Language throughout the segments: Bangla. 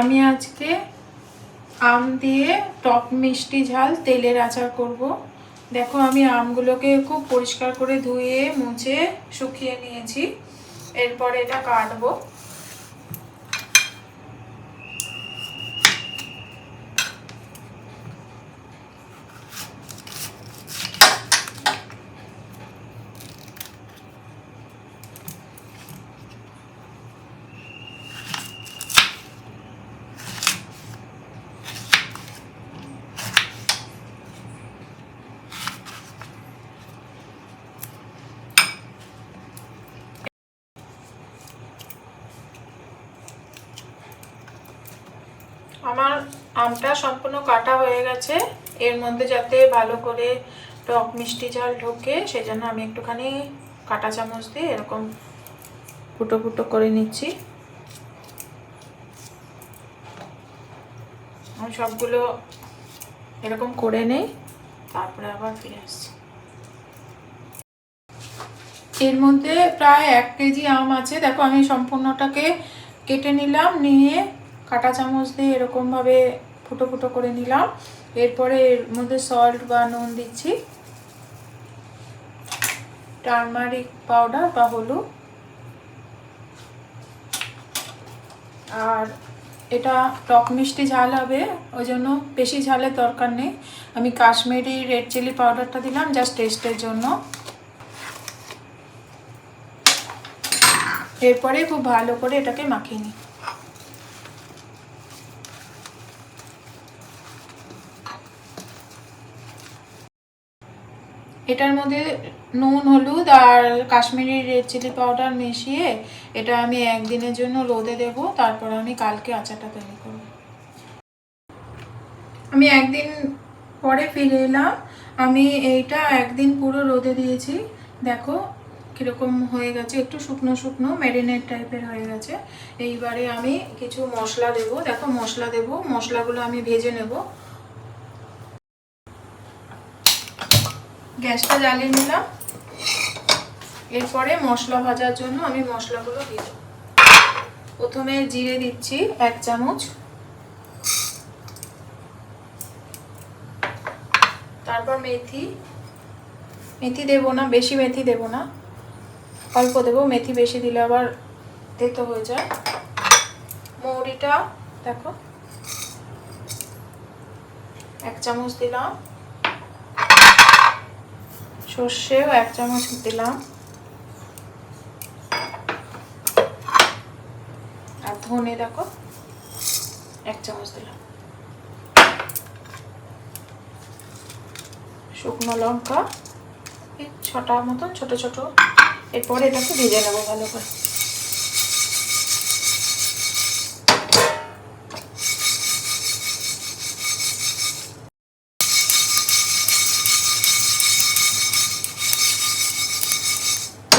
আমি আজকে আম দিয়ে টক মিষ্টি ঝাল তেলের আচার করব। দেখো, আমি আমগুলোকে খুব পরিষ্কার করে ধুয়ে, মুছে, শুকিয়ে নিয়েছি। এরপরে এটা কাটবো। আমার আমটা সম্পূর্ণ কাটা হয়ে গেছে। এর মধ্যে যাতে ভালো করে টক মিষ্টি ঝাল ঢোকে, সেজন্য আমি একটুখানি কাটা চামচ দিয়ে এরকম ফুটো ফুটো করে নিচ্ছি। আমি সবগুলো এরকম করে নেই, তারপরে আবার ফিরে আসছি। এর মধ্যে প্রায় এক কেজি আম আছে। দেখো আমি সম্পূর্ণটাকে কেটে নিলাম, নিয়ে কাঁটা চামচ দিয়ে এরকমভাবে ফুটো ফুটো করে নিলাম। এরপরে এর মধ্যে সল্ট বা নুন দিচ্ছি। টার্মারিক পাউডার বা হলুদ। আর এটা টক মিষ্টি ঝাল হবে ওই জন্য বেশি ঝালের দরকার নেই। আমি কাশ্মীরি রেড চিলি পাউডারটা দিলাম জাস্ট টেস্টের জন্য। এরপরে খুব ভালো করে এটাকে মাখিয়ে নিই। এটার মধ্যে নুন, হলুদ আর কাশ্মীরি রেড চিলি পাউডার মিশিয়ে এটা আমি একদিনের জন্য রোদে দেব, তারপর আমি কালকে আচারটা তৈরি করব। আমি একদিন পরে ফিরে এলাম, আমি এইটা একদিন পুরো রোদে দিয়েছি। দেখো কীরকম হয়ে গেছে, একটু শুকনো শুকনো ম্যারিনেট টাইপের হয়ে গেছে। এইবারে আমি কিছু মশলা দেব, দেখো মশলা দেব, মশলাগুলো আমি ভেজে নেব। গ্যাসটা জ্বালিয়ে নিলাম। এরপরে মশলা ভাজার জন্য আমি মশলাগুলো দেবো। প্রথমে জিরে দিচ্ছি এক চামচ। তারপর মেথি। মেথি দেবো না, বেশি মেথি দেবো না। অল্প দেবো, মেথি বেশি দিলে আবার তেতো হয়ে যায়। মৌরিটা, দেখো। এক চামচ দিলাম। সর্ষেও এক চামচ দিলাম। আর ধনে দেখো, এক চামচ দিলাম। শুকনো লঙ্কা ছটা মতন ছোট ছোট। এরপরে এটাকে ভেজে নেব ভালো করে।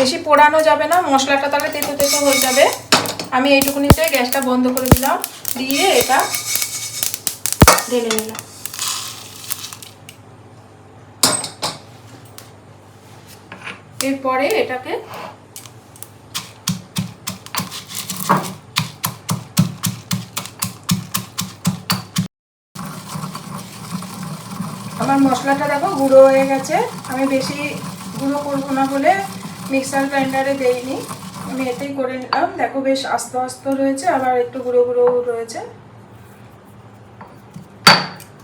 বেশি পোড়ানো যাবে না, মশলাটা তাহলে তেতো তেতো হয়ে যাবে। আমি এইটুকুনিতে গ্যাসটা বন্ধ করে দিলাম, দিয়ে এটা ঢেলে নিলাম। এরপরে এটাকে আমার মশলাটা দেখো গুঁড়ো হয়ে গেছে। আমি বেশি গুঁড়ো করব না বলে মিক্সার গ্রাইন্ডারে দেইনি। আমি এতেই করে নিলাম। দেখো বেশ আস্ত আস্ত রয়েছে, আবার একটু গুঁড়ো গুঁড়ো রয়েছে।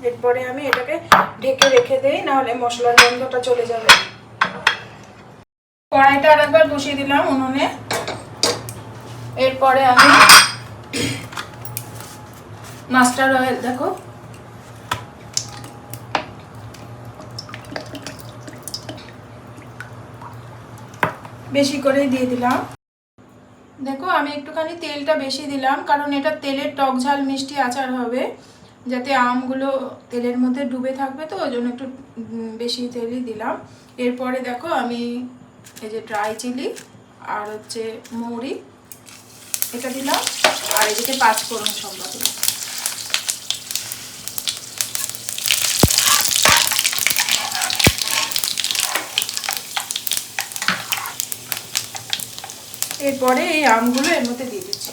এরপরে আমি এটাকে ঢেকে রেখে দেই, নাহলে মশলার গন্ধটা চলে যাবে। কড়াইটা আরেকবার বসিয়ে দিলাম উনুনে। এরপরে আমি মাস্টার অয়েল, দেখো। বেশি করে দিয়ে দিলাম। দেখো, আমি একটুখানি তেলটা বেশি দিলাম, কারণ এটা তেলের টক ঝাল মিষ্টি আচার হবে, যাতে আমগুলো তেলের মধ্যে ডুবে থাকবে তো, ওই জন্য একটু বেশি তেলই দিলাম। এরপরে দেখো, আমি এই যে ড্রাই চিলি আর হচ্ছে মৌরি, এটা দিলাম, আর এদিকে পাঁচফোড়ন সম্বা দিলাম। এরপরে এই আমগুলো এর মধ্যে দিয়ে দিচ্ছি।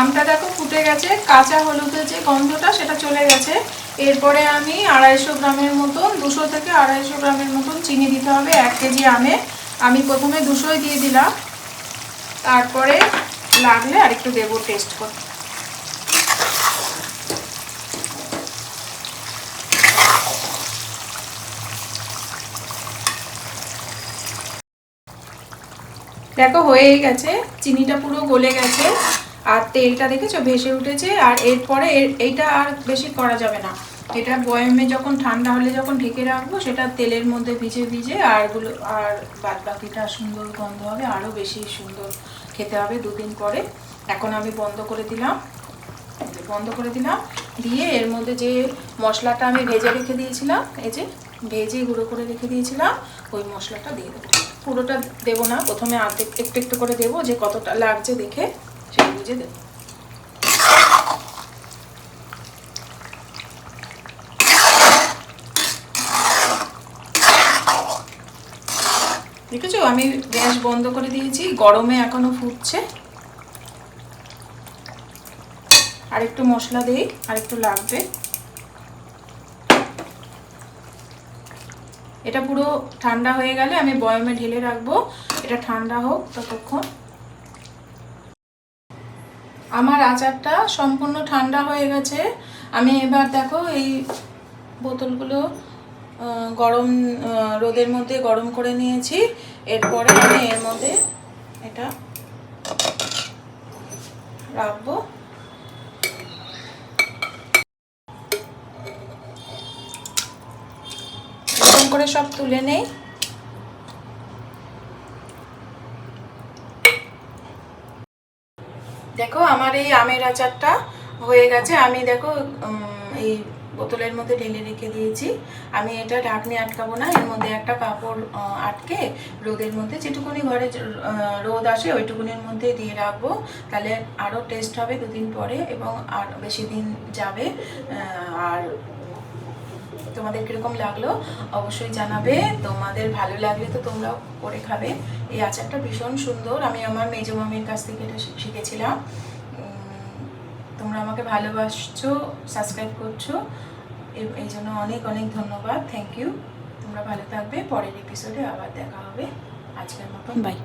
আমটা দেখো ফুটে গেছে, কাঁচা হলুদের যে গন্ধটা সেটা চলে গেছে। এরপরে আমি আড়াইশো গ্রামের মতন, দুশো থেকে আড়াইশো গ্রামের মতন চিনি দিতে হবে, এক কেজি আমে। আমি প্রথমে দুশোই দিয়ে দিলাম। তারপরে লাগলে আরেকটু দেবো টেস্ট করে। দেখো হয়েই গেছে, চিনিটা পুরো গলে গেছে। আর তেলটা দেখেছ? ভেসে উঠেছে আর এরপরে এর- এইটা আর বেশি করা যাবে না। এটা বয়মে যখন ঠান্ডা হলে যখন ঢেকে রাখব, সেটা তেলের মধ্যে ভিজে ভিজে আরগুলো, আর বাদ বাকিটা সুন্দর গন্ধ হবে আরও বেশি সুন্দর খেতে হবে দুদিন পরে। এখন আমি বন্ধ করে দিলাম। বন্ধ করে দিলাম। দিয়ে এর মধ্যে যে মশলাটা আমি ভেজে রেখে দিয়েছিলাম, এই যে ভেজে গুঁড়ো করে রেখে দিয়েছিলাম, ওই মশলাটা দিয়ে দেবো। পুরোটা দেবো না, প্রথমে আর্ধেক, একটু একটু করে দেবো যে কতটা লাগছে দেখে। সেই বুঝে দেবো দেখেছ? আমি গ্যাস বন্ধ করে দিয়েছি, গরমে এখনও ফুটছে। আর একটু মশলা দেই আর একটু লাগবে। এটা পুরো ঠান্ডা হয়ে গেলে আমি বয়মে ঢেলে রাখব। এটা ঠান্ডা হোক ততক্ষণ। আমার আচারটা সম্পূর্ণ ঠান্ডা হয়ে গেছে। আমি এবার দেখো এই বোতলগুলো গরম রোদের মধ্যে গরম করে নিয়েছি। এরপরে আমি এর মধ্যে এটা রাখব। করে সব তুলে নেই। দেখো, আমার এই আমের আচারটা হয়ে গেছে। আমি দেখো এই বোতলের মধ্যে ঢেলে রেখে দিয়েছি। আমি এটা ঢাকনি আটকাবো না, এর মধ্যে একটা কাপড় আটকে রোদের মধ্যে যেটুকুনি ঘরে রোদ আসে ওইটুকুনির মধ্যে দিয়ে রাখব। তাহলে আরও টেস্ট হবে দুদিন পরে এবং আর বেশি দিন যাবে আর তোমাদের কীরকম লাগল, অবশ্যই জানাবে। তোমাদের ভালো লাগলে তো তোমরাও করে খাবে। এই আচারটা ভীষণ সুন্দর। আমি আমার মেজো মামির কাছ থেকে এটা শিখেছিলাম। তোমরা আমাকে ভালোবাসছো সাবস্ক্রাইব করছ। এই জন্য অনেক অনেক ধন্যবাদ। থ্যাংক ইউ তোমরা ভালো থাকবে। পরের এপিসোডে আবার দেখা হবে। আজকের মতন। বাই